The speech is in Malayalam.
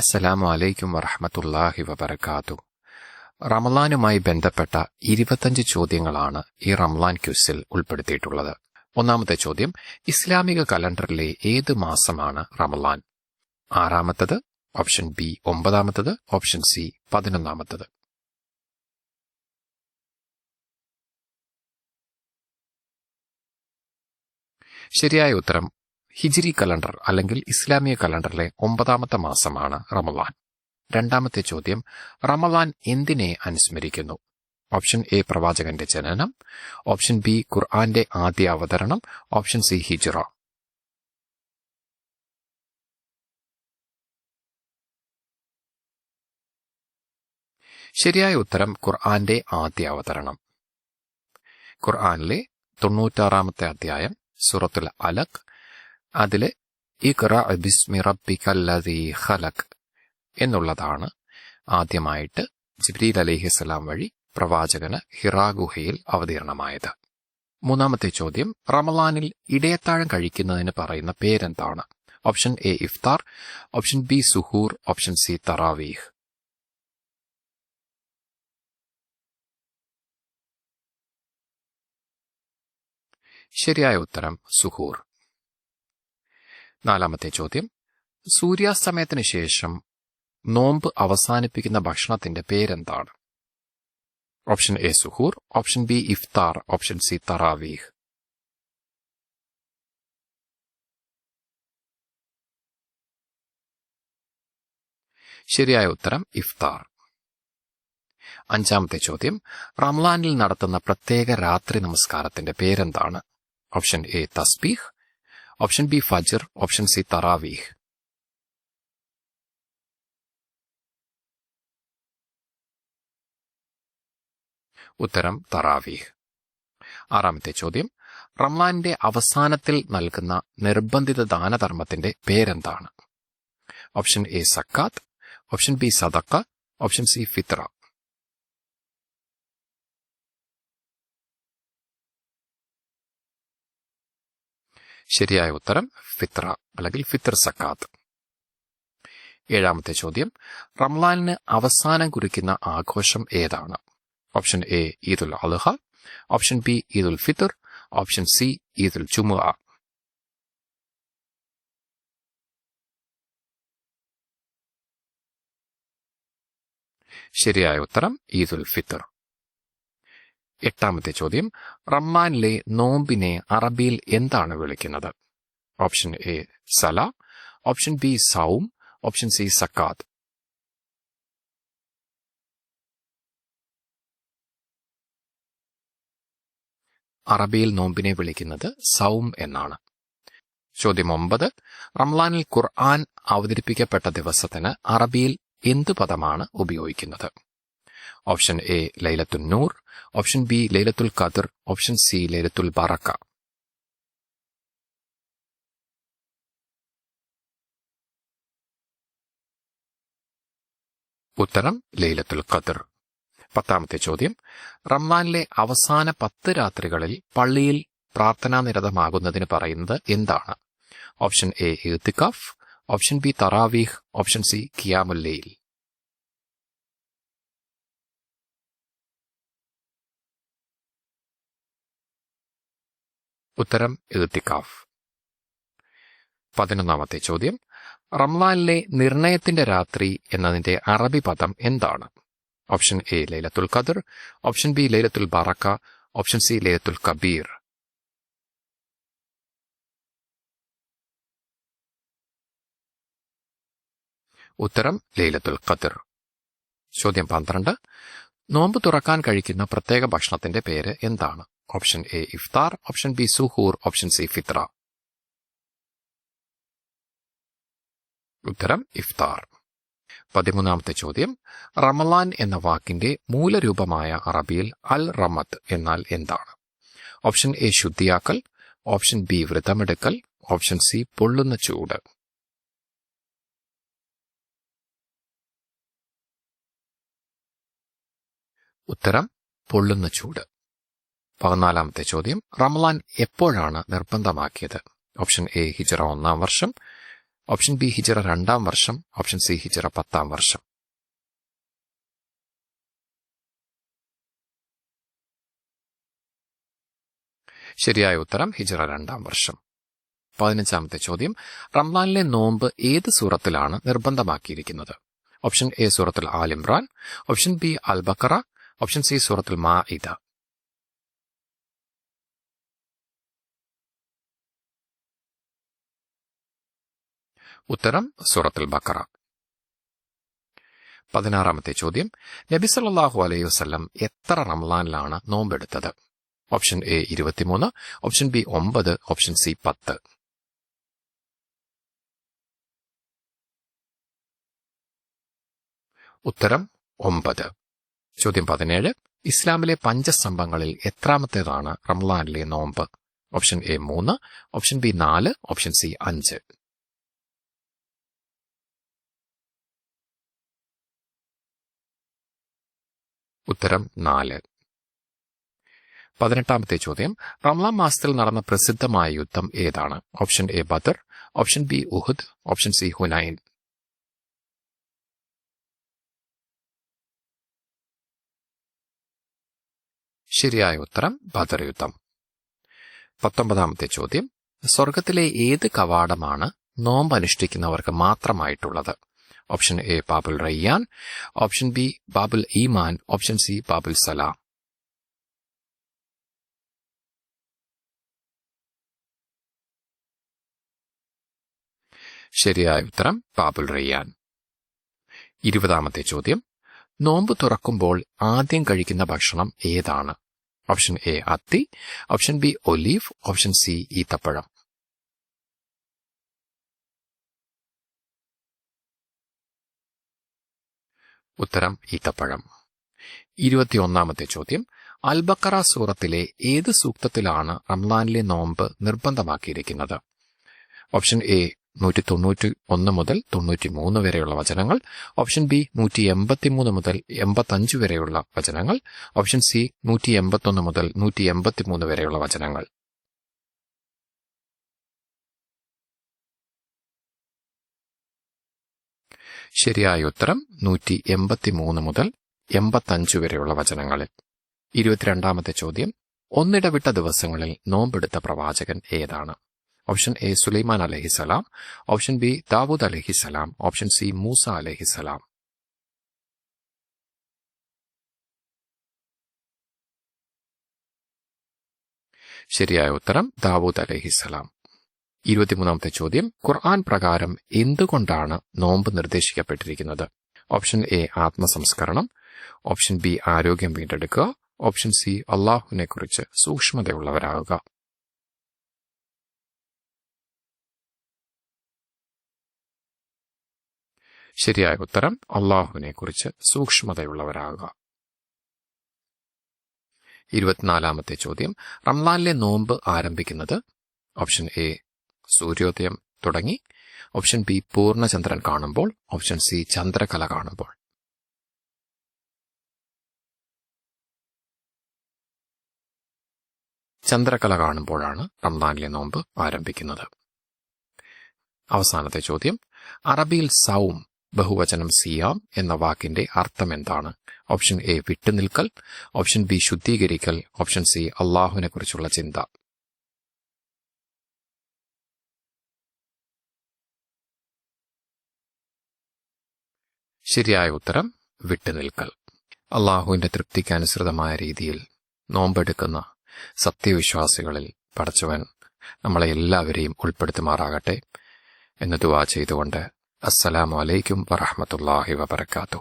അസ്സലാമു അലൈക്കും വറഹമത്തല്ലാഹി വബർക്കാത്തു റമലാനുമായി ബന്ധപ്പെട്ട ഇരുപത്തഞ്ച് ചോദ്യങ്ങളാണ് ഈ റംലാൻ ക്യൂസിൽ ഉൾപ്പെടുത്തിയിട്ടുള്ളത്. ഒന്നാമത്തെ ചോദ്യം ഇസ്ലാമിക കലണ്ടറിലെ ഏത് മാസമാണ് റമലാൻ ആറാമത്തത് ഓപ്ഷൻ ബി ഒമ്പതാമത്തത് ഓപ്ഷൻ സി പതിനൊന്നാമത്തത്. ശരിയായ ഉത്തരം ഹിജിരി കലണ്ടർ അല്ലെങ്കിൽ ഇസ്ലാമിക കലണ്ടറിലെ ഒമ്പതാമത്തെ മാസമാണ് റമലാൻ രണ്ടാമത്തെ ചോദ്യം റമലാൻ എന്തിനെ അനുസ്മരിക്കുന്നു? ഓപ്ഷൻ എ പ്രവാചകന്റെ ജനനം. ഓപ്ഷൻ ബി ഖുർആന്റെ ആദ്യ അവതരണം. ഓപ്ഷൻ സി ഹിജ്റ. ശരിയായ ഉത്തരം ഖുർആന്റെ ആദ്യ അവതരണം. ഖുർആനിലെ തൊണ്ണൂറ്റാറാമത്തെ അധ്യായം സുറത്തുൽ അലക് അതിലെ ഇഖ്റ ബിസ്മി റബ്ബിക്കല്ലദീ ഖലക് എന്നുള്ളതാണ് ആദ്യമായിട്ട് ജിബ്രീൽ അലിഹിസ്സലാം വഴി പ്രവാചകന് ഹിറാ ഗുഹയിൽ അവതീർണമായത്. മൂന്നാമത്തെ ചോദ്യം റമലാനിൽ ഇടയത്താഴം കഴിക്കുന്നതിന് പറയുന്ന പേരെന്താണ്? ഓപ്ഷൻ എ ഇഫ്താർ. ഓപ്ഷൻ ബി സുഹൂർ. ഓപ്ഷൻ സി തറാവീഹ്. ശരിയായ ഉത്തരം സുഹൂർ. നാലാമത്തെ ചോദ്യം. സൂര്യാസ്തമയത്തിന് ശേഷം നോമ്പ് അവസാനിപ്പിക്കുന്ന ഭക്ഷണത്തിന്റെ പേരെന്താണ്? ഓപ്ഷൻ എ സുഹൂർ ഓപ്ഷൻ ബി ഇഫ്താർ ഓപ്ഷൻ സി തറാവീഹ്. ശരിയായ ഉത്തരം ഇഫ്താർ. അഞ്ചാമത്തെ ചോദ്യം. റംലാനിൽ നടത്തുന്ന പ്രത്യേക രാത്രി നമസ്കാരത്തിന്റെ പേരെന്താണ്? ഓപ്ഷൻ എ തസ്ബീഹ് ഓപ്ഷൻ ബി ഫജർ ഓപ്ഷൻ സി തറാവീഹ് ഉത്തരം തറാവീഹ് ആറാമത്തെ ചോദ്യം. റംലാന്റെ അവസാനത്തിൽ നൽകുന്ന നിർബന്ധിത ദാനധർമ്മത്തിന്റെ പേരെന്താണ്? ഓപ്ഷൻ എ സക്കാത്ത് ഓപ്ഷൻ ബി സദക്ക ഓപ്ഷൻ സി ഫിത്ര ശരിയായ ഉത്തരം ഫിത്ര അല്ലെങ്കിൽ ഫിത്തർ സക്കാത്ത്. ഏഴാമത്തെ ചോദ്യം റംലാനിന് അവസാനം കുറിക്കുന്ന ആഘോഷം ഏതാണ്? Option A Eid ul Adha option B Eid ul Fitr option C Eid ul Juma. ശരിയായ ഉത്തരം ഈദുൽ ഫിത്തർ എട്ടാമത്തെ ചോദ്യം. റമ്മാനിലെ നോമ്പിനെ അറബിയിൽ എന്താണ് വിളിക്കുന്നത്? ഓപ്ഷൻ എ സല. ഓപ്ഷൻ ബി സൗം. ഓപ്ഷൻ സി സക്കാത്ത്. അറബിയിൽ നോമ്പിനെ വിളിക്കുന്നത് സൗം എന്നാണ്. ചോദ്യം ഒമ്പത്. റംലാനിൽ ഖുർആൻ അവതരിപ്പിക്കപ്പെട്ട ദിവസത്തിന് അറബിയിൽ എന്ത് പദമാണ് ഉപയോഗിക്കുന്നത്? Option A Laylatul Noor option B Laylatul khadar option C ലൈലത്തുൽ ബറക്ക. ഉത്തരം ലൈലത്തുൽ ഖദർ. പത്താമത്തെ ചോദ്യം. റംവാനിലെ അവസാന പത്ത് രാത്രികളിൽ പള്ളിയിൽ പ്രാർത്ഥനാ നിരതമാകുന്നതിന് പറയുന്നത് എന്താണ്? ഓപ്ഷൻ എ ഇത്തിക്കാഫ് ഓപ്ഷൻ ബി തറാവീഹ് ഓപ്ഷൻ സി കിയാമുല്ലയിൽ ഉത്തരം ഇത്തിക്കാഫ് പതിനൊന്നാമത്തെ ചോദ്യം. റംലാനിലെ നിർണയത്തിന്റെ രാത്രി എന്നതിന്റെ അറബി പദം എന്താണ്? Option A Laylatul khadar. Option B Laylatul ബറക്ക. Option C ലൈലത്തുൽ കബീർ. ഉത്തരം ലൈലത്തുൽ ഖദർ. ചോദ്യം പന്ത്രണ്ട്. നോമ്പ് തുറക്കാൻ കഴിക്കുന്ന പ്രത്യേക ഭക്ഷണത്തിന്റെ പേര് എന്താണ്? ഓപ്ഷൻ എ ഇഫ്താർ ഓപ്ഷൻ ബി സുഹൂർ ഓപ്ഷൻ സി fitra. ഉത്തരം ഇഫ്താർ പതിമൂന്നാമത്തെ ചോദ്യം. റമലാൻ എന്ന വാക്കിന്റെ മൂലരൂപമായ അറബിയിൽ അൽ റമത്ത് എന്നാൽ എന്താണ്? ഓപ്ഷൻ എ ശുദ്ധിയാക്കൽ. ഓപ്ഷൻ ബി വ്രതമെടുക്കൽ. ഓപ്ഷൻ സി പൊള്ളുന്ന ചൂട്. ഉത്തരം പൊള്ളുന്ന ചൂട്. പതിനാലാമത്തെ ചോദ്യം. റമലാൻ എപ്പോഴാണ് നിർബന്ധമാക്കിയത്? ഓപ്ഷൻ എ ഹിജറ ഒന്നാം വർഷം. ഓപ്ഷൻ ബി ഹിജറ രണ്ടാം വർഷം. ഓപ്ഷൻ സി ഹിജറ പത്താം വർഷം. ശരിയായ ഉത്തരം ഹിജറ രണ്ടാം വർഷം. പതിനഞ്ചാമത്തെ ചോദ്യം. റംലാനിലെ നോമ്പ് ഏത് സൂറത്തിലാണ് നിർബന്ധമാക്കിയിരിക്കുന്നത്? ഓപ്ഷൻ എ സൂറത്തുൽ ആലിംറാൻ ഓപ്ഷൻ ബി അൽ ബക്കറ. ഓപ്ഷൻ സി സൂറത്തുൽ മാ ഇദ ഉത്തരം സൂറത്തുൽ ബക്കറ. പതിനാറാമത്തെ ചോദ്യം. നബി സല്ലാഹു അലൈഹി വസ്ലം എത്ര റംലാനിലാണ് നോമ്പെടുത്തത്? ഓപ്ഷൻ എ ഇരുപത്തിമൂന്ന് ഓപ്ഷൻ ബി ഒമ്പത് ഓപ്ഷൻ സി പത്ത്. ഉത്തരം ഒമ്പത്. ചോദ്യം പതിനേഴ്. ഇസ്ലാമിലെ പഞ്ചസ്തംഭങ്ങളിൽ എത്രാമത്തേതാണ് റംലാനിലെ നോമ്പ്? ഓപ്ഷൻ എ മൂന്ന് ഓപ്ഷൻ ബി നാല് ഓപ്ഷൻ സി അഞ്ച്. ഉത്തരം നാല്. പതിനെട്ടാമത്തെ ചോദ്യം. റംലാം മാസത്തിൽ നടന്ന പ്രസിദ്ധമായ യുദ്ധം ഏതാണ്? Option A Badr option B Uhud option C Hunain. ശരിയായ ഉത്തരം ബദർ യുദ്ധം. പത്തൊമ്പതാമത്തെ ചോദ്യം. സ്വർഗത്തിലെ ഏത് കവാടമാണ് നോമ്പ് അനുഷ്ഠിക്കുന്നവർക്ക് മാത്രമായിട്ടുള്ളത്? ഓപ്ഷൻ എ ബാബുൽ റയ്യാൻ ഓപ്ഷൻ ബി ബാബുൽ ഈമാൻ ഓപ്ഷൻ സി ബാബുൽ സലാം ശരിയായ ഉത്തരം ബാബുൽ റയ്യാൻ ഇരുപതാമത്തെ ചോദ്യം. നോമ്പ് തുറക്കുമ്പോൾ ആദ്യം കഴിക്കുന്ന ഭക്ഷണം ഏതാണ്? ഓപ്ഷൻ എ അത്തി. Option B olive option C ഈത്തപ്പഴം. ഉത്തരം ഈത്തപ്പഴം ഇരുപത്തിയൊന്നാമത്തെ ചോദ്യം. അൽബക്കറ സൂറത്തിലെ ഏത് സൂക്തത്തിലാണ് റംലാനിലെ നോമ്പ് നിർബന്ധമാക്കിയിരിക്കുന്നത്? ഓപ്ഷൻ എ നൂറ്റി തൊണ്ണൂറ്റി ഒന്ന് മുതൽ തൊണ്ണൂറ്റി മൂന്ന് വരെയുള്ള വചനങ്ങൾ. ഓപ്ഷൻ ബി നൂറ്റി എൺപത്തി മൂന്ന് മുതൽ എൺപത്തഞ്ച് വരെയുള്ള വചനങ്ങൾ. ഓപ്ഷൻ സി നൂറ്റി എൺപത്തൊന്ന് മുതൽ നൂറ്റി എൺപത്തി മൂന്ന് വരെയുള്ള വചനങ്ങൾ. ശരിയായ ഉത്തരം നൂറ്റി എൺപത്തിമൂന്ന് മുതൽ എൺപത്തഞ്ച് വരെയുള്ള വചനങ്ങളിൽ. ഇരുപത്തിരണ്ടാമത്തെ ചോദ്യം ഒന്നിടവിട്ട ദിവസങ്ങളിൽ നോമ്പെടുത്ത പ്രവാചകൻ ഏതാണ്? ഓപ്ഷൻ എ സുലൈമാൻ അലഹിസലാം ഓപ്ഷൻ ബി ദാവൂദ് അലഹിസലാം ഓപ്ഷൻ സി മൂസ അലഹിസലാം ശരിയായ ഉത്തരം ദാവൂദ് അലഹിസലാം ഇരുപത്തിമൂന്നാമത്തെ ചോദ്യം ഖുർആൻ പ്രകാരം എന്തുകൊണ്ടാണ് നോമ്പ് നിർദ്ദേശിക്കപ്പെട്ടിരിക്കുന്നത്? ഓപ്ഷൻ എ ആത്മസംസ്കരണം. ഓപ്ഷൻ ബി ആരോഗ്യം വീണ്ടെടുക്കുക. ഓപ്ഷൻ സി അള്ളാഹുവിനെ കുറിച്ച് സൂക്ഷ്മതയുള്ളവരാകുക. ശരിയായ ഉത്തരം അള്ളാഹുവിനെ കുറിച്ച് സൂക്ഷ്മതയുള്ളവരാകുക. ഇരുപത്തിനാലാമത്തെ ചോദ്യം റംലാനിലെ നോമ്പ് ആരംഭിക്കുന്നത്? ഓപ്ഷൻ എ സൂര്യോദയം തുടങ്ങി ഓപ്ഷൻ ബി പൂർണചന്ദ്രൻ കാണുമ്പോൾ ഓപ്ഷൻ സി ചന്ദ്രകല കാണുമ്പോൾ. ചന്ദ്രകല കാണുമ്പോഴാണ് റംദാനിലെ നോമ്പ് ആരംഭിക്കുന്നത്. അവസാനത്തെ ചോദ്യം. അറബിയിൽ സൗം ബഹുവചനം സിയാം എന്ന വാക്കിന്റെ അർത്ഥം എന്താണ്? ഓപ്ഷൻ എ വിട്ടുനിൽക്കൽ ഓപ്ഷൻ ബി ശുദ്ധീകരിക്കൽ ഓപ്ഷൻ സി അള്ളാഹുവിനെ കുറിച്ചുള്ള ചിന്ത. ശരിയായ ഉത്തരം വിട്ടുനിൽക്കൽ. അള്ളാഹുവിന്റെ തൃപ്തിക്ക് അനുസൃതമായ രീതിയിൽ നോമ്പെടുക്കുന്ന സത്യവിശ്വാസികളിൽ പടച്ചവൻ നമ്മളെ എല്ലാവരെയും ഉൾപ്പെടുത്തുമാറാകട്ടെ എന്ന് ദുവാ ചെയ്തുകൊണ്ട് അസ്സലാമു അലൈക്കും വറഹമത്തല്ലാഹി വബർക്കാത്തു